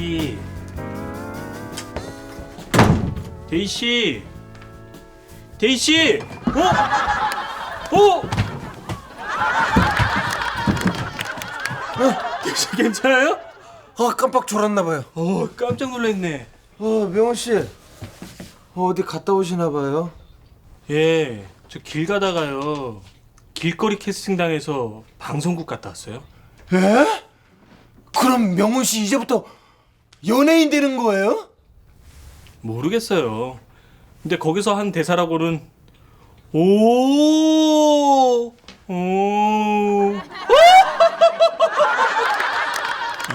데이씨 데이씨 데이씨 어? 어? 어, 데이씨 괜찮아요? 아 깜빡 졸았나 봐요. 어 깜짝 놀랐네 어 명호 씨 어, 어디 갔다 오시나 봐요. 예, 저 길 가다가요 길거리 캐스팅 당해서 방송국 갔다 왔어요 에? 그럼 명훈 씨 이제부터 연예인 되는 거예요? 모르겠어요. 근데 거기서 한 대사라고는 오, 오,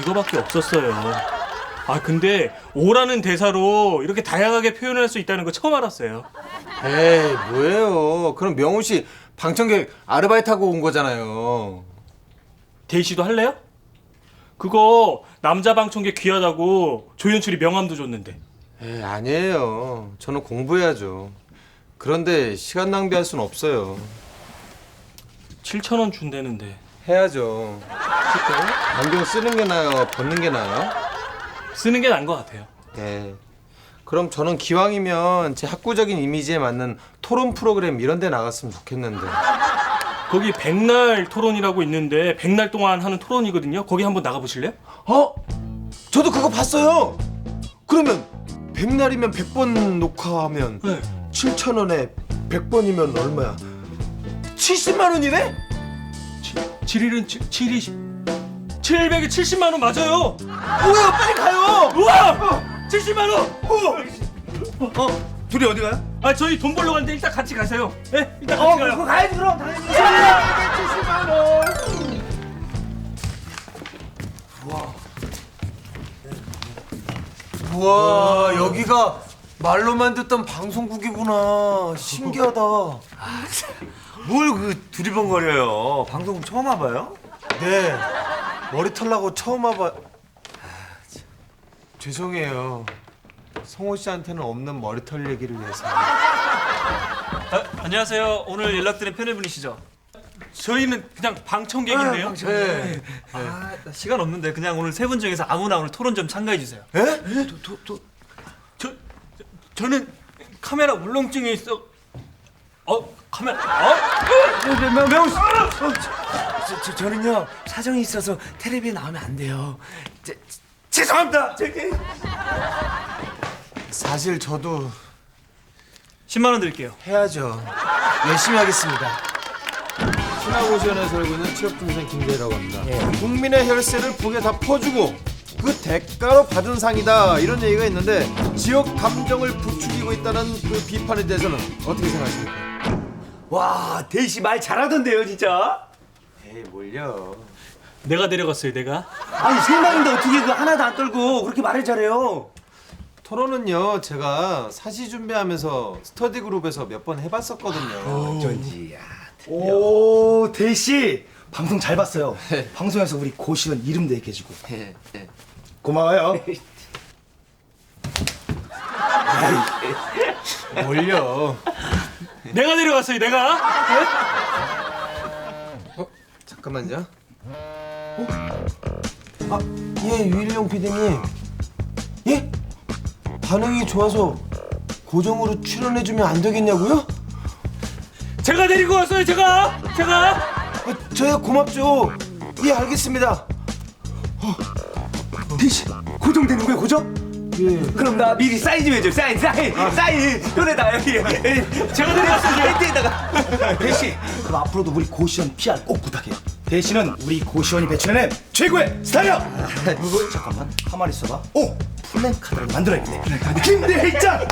이거밖에 없었어요. 아 근데 오라는 대사로 이렇게 다양하게 표현할 수 있다는 거 처음 알았어요. 에이 뭐예요? 그럼 명훈 씨 방청객 아르바이트 하고 온 거잖아요. 데이 씨도 할래요? 그거 남자 방청객 귀하다고 조연출이 명함도 줬는데. 에이 아니에요. 저는 공부해야죠. 그런데 시간 낭비할 순 없어요. 7천 원 준다는데. 해야죠. 안경 쓰는 게 나아요? 벗는 게 나아요? 쓰는 게 나은 것 같아요. 네. 그럼 저는 기왕이면 제 학구적인 이미지에 맞는 토론 프로그램 이런 데 나갔으면 좋겠는데. 거기 백날 토론이라고 있는데 백날 동안 하는 토론이거든요. 거기 한번 나가 보실래요? 어? 저도 그거 봤어요. 그러면 100날이면 100번 녹화하면 네. 7천 원에 100번이면 얼마야? 70만 원이네? 7일은 7, 7이 700에 70만 원 맞아요. 뭐야 빨리 가요. 우와! 70만 원. 어? 둘이 어디 가요? 아 저희 돈 벌러 가는데 일단 같이 가세요. 네, 일단 같이 가요. 가야지 그럼 당연히. 70만 원. 우와. 우와 여기가 말로만 듣던 방송국이구나. 신기하다. 뭘 그 두리번거려요? 방송 처음 와봐요? 네. 머리 털라고 처음 와봐. 죄송해요. 성호 씨한테는 없는 머리털 얘기를 위해서. 아, 안녕하세요. 오늘 연락드린 패널분이시죠? 저희는 그냥 방청객인데요. 네. 아, 시간 없는데 그냥 오늘 세 분 중에서 아무나 오늘 토론 좀 참가해 주세요. 에? 저, 저 저는 카메라 울렁증이 있어. 어 카메라. 어? 명수! 저, 저, 저는요 사정이 있어서 텔레비에 나오면 안 돼요. 제, 죄송합니다. 저기. 사실 저도 10만 원 드릴게요. 해야죠. 열심히 하겠습니다. 신화고시원에 살고 있는 취업중생 김대라고 합니다. 국민의 혈세를 북에 다 퍼주고 그 대가로 받은 상이다 이런 얘기가 있는데 지역 감정을 부추기고 있다는 그 비판에 대해서는 어떻게 생각하십니까? 와 데이씨 말 잘하던데요 진짜. 에이 뭘요? 내가 데려갔어요. 내가. 아니 생방인데 어떻게 그 하나도 안 떨고 그렇게 말을 잘해요? 토론은요 제가 사시 준비하면서 스터디 그룹에서 몇 번 해봤었거든요. 어쩐지. 오 데이씨 방송 잘 봤어요. 방송에서 우리 고시원 이름도 얘기해주고. 고마워요. 뭘요? 내가 데려갔어요. 내가. 잠깐만요. 아, 예, 유일용 PD님. 예? 반응이 좋아서 고정으로 출연해주면 안 되겠냐고요? 제가 데리고 왔어요. 제가. 제가. 아, 저야 고맙죠. 예, 알겠습니다. 데이씨 고정되는 거예요 고정? 예. 그럼 나 미리 사인 좀 해줘 사인 사인 사인 여기다 여기 제가 데려갔어요. 팬티에다가 대시 그럼 앞으로도 우리 고시원 PR 꼭 부탁해요 대시는 우리 고시원이 배출해낸 최고의 스타일이야 그리고 잠깐만 가만히 있어봐 오 플랜 카드를 만들어야겠네 김대희짱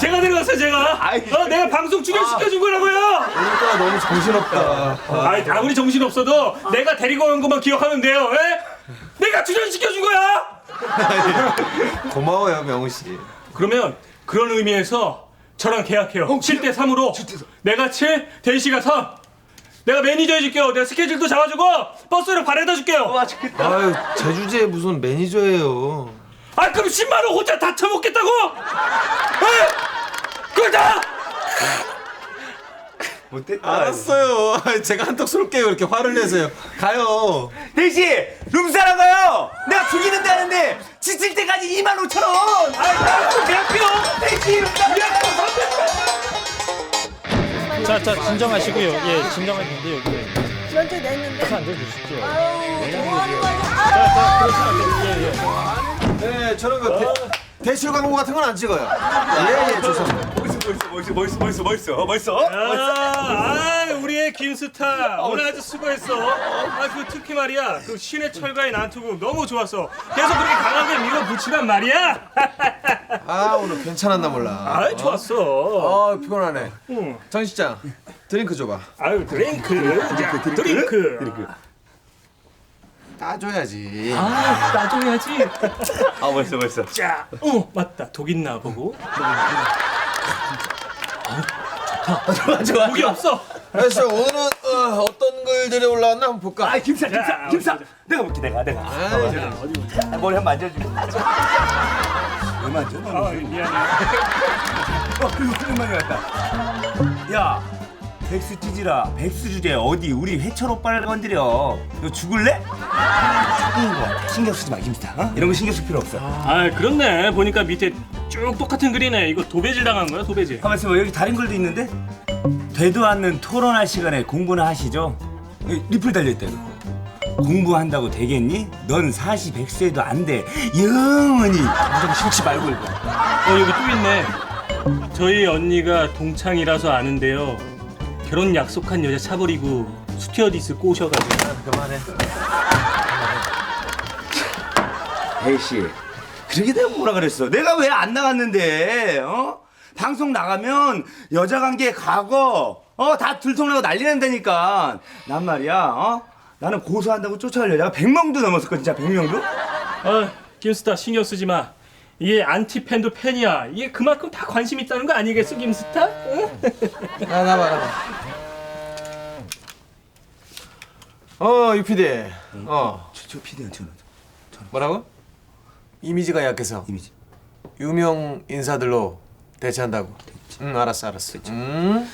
제가 데려갔어요. 제가. 어, 내가 방송 출연시켜준 거라고요. 오늘따라 너무 정신없다. 아, 아무리 정신 없어도 내가 데리고 온 것만 기억하면 돼요. 예? 내가 출연시켜준 거야. 고마워요, 명우 씨. 그러면 그런 의미에서 저랑 계약해요. 7대 3으로. 내가 7, 대시가 3. 내가 매니저 해줄게요. 내가 스케줄도 잡아주고 버스를 바래다 줄게요. 아유, 제주제에 무슨 매니저예요. 아 그럼 10만 원 혼자 다 처먹겠다고? 에? 그걸 다? 못됐다. 알았어요. 제가 한턱 쏠게요. 이렇게 화를 내세요. 가요. 대시 룸사랑 가요. 내가 죽이는다는데 지칠 때까지 2만 5천 원. 아이 나또 대학교. 대시 룸사랑 자, 자, 진정하시고요. 예, 진정하시는데 여기. 먼저 냈는데. 앉아주십시오. 아유, 좋아하는 거야. 자, 자, 그러시면 안 됩니다. 예, 예. 네, 저는 그 대, 대출 광고 같은 건 안 찍어요. 예, 예, 죄송합니다. 멋있어 멋있어 멋있어 멋있어 멋있어 멋있어. 아, 아, 우리의 김스타 오늘 아주 수고했어. 아, 그 특히 말이야, 그 신의 철가의 난투극 너무 좋았어. 계속 그렇게 강하게 밀어붙이란 말이야. 아, 오늘 괜찮았나 몰라. 아, 좋았어. 아, 피곤하네. 응. 정 실장, 드링크 줘봐. 아유, 드링크, 자, 드링크. 따줘야지. 아, 따줘야지. 아 멋있어 멋있어. 자, 어, 맞다. 독 있나 보고. 좋아 좋아. 독이 없어. 그래서 오늘은 어, 어떤 글들이 올라왔나 한번 볼까? 아 김사 김사 자, 김사. 내가 볼게 내가 내가. 아이, 저- 아, 머리 한번 만져주고. 왜 만져? 아, 미안해. 어, 그리고 오랜만에 왔다. 야, 백수 찌질아, 백수 주제 어디 우리 회철 오빠를 건드려? 너 죽을래? 죽은 거 신경 쓰지 마, 김스타. 어? 이런 거 신경 쓸 필요 없어. 아, 그렇네. 보니까 밑에 쭉 똑같은 글이네. 이거 도배질 당한 거야, 도배질. 가만 있어봐, 여기 다른 글도 있는데? 되도 않는 토론할 시간에 공부나 하시죠. 여기 리플 달려있다, 이거. 공부한다고 되겠니? 넌 사시 백수에도 안 돼. 영원히. 무조건 싫지 말고 이거. 어, 여기 또 있네. 저희 언니가 동창이라서 아는데요. 결혼 약속한 여자 차버리고 스튜어디스 꼬셔가지고. 그만해. 대시 그러게 내가 뭐라 그랬어? 내가 왜 안 나갔는데 어? 방송 나가면 여자 관계 과거 어 다 들통나고 난리 난다니까. 난 말이야 어? 나는 고소한다고 쫓아갈 여자가 100명도 넘었을 거 진짜 100명도? 아, 김스타 신경 쓰지 마. 이게 안티 팬도 팬이야. 이게 그만큼 다 관심 있다는 거 아니겠어, 김스타? 응? 나 나 봐 나 봐. 어, 유피디. 어, 저, 저 피디한테 전화 뭐라고? 이미지가 약해서 이미지 유명 인사들로 대체한다고. 응, 알았어, 알았어. 음,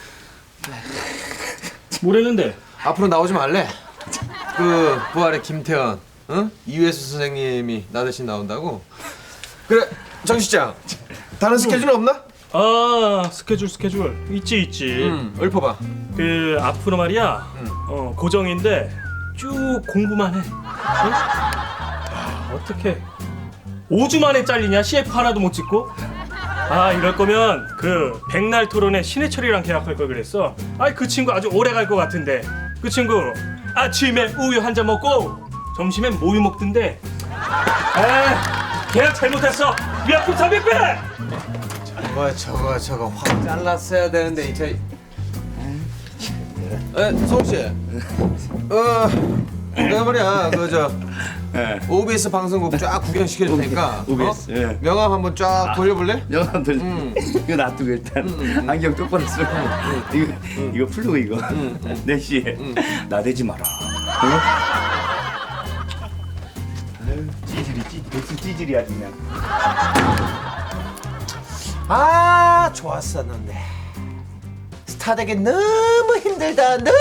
뭐랬는데? 앞으로 나오지 말래. 그 부활의 김태현, 응? 이회수 선생님이 나 대신 나온다고. 그래, 정 실장. 다른 스케줄 없나? 아, 스케줄, 스케줄. 있지, 있지. 응, 읊어봐. 그, 앞으로 말이야. 어, 고정인데 쭉 공부만 해. 응? 아, 어떻게 5주 만에 잘리냐? CF 하나도 못 찍고? 아 이럴 거면 그 백날 토론에 신해철이랑 계약할 걸 그랬어. 아이 그 친구 아주 오래 갈 것 같은데. 그 친구 아침에 우유 한 잔 먹고 점심엔 모유 먹던데. 아 계약 잘못했어. 위약금 300배. 저거 저거 저거 확 잘랐어야 되는데 이제. 에, 성우 씨. 어, 내가 말이야 그저 예 OBS 방송국 쫙 구경시켜 줄 테니까. OBS, 어? 예. 명함 한번 쫙 돌려볼래? 영감들 이거 놔두고 일단 안경 똑바로 쓰고 이거 이거 풀고 이거 내씨 나대지 마라 응? 백수 찌질이 아주 그냥 아 좋았었는데. 스타 되기 너무 힘들다 너무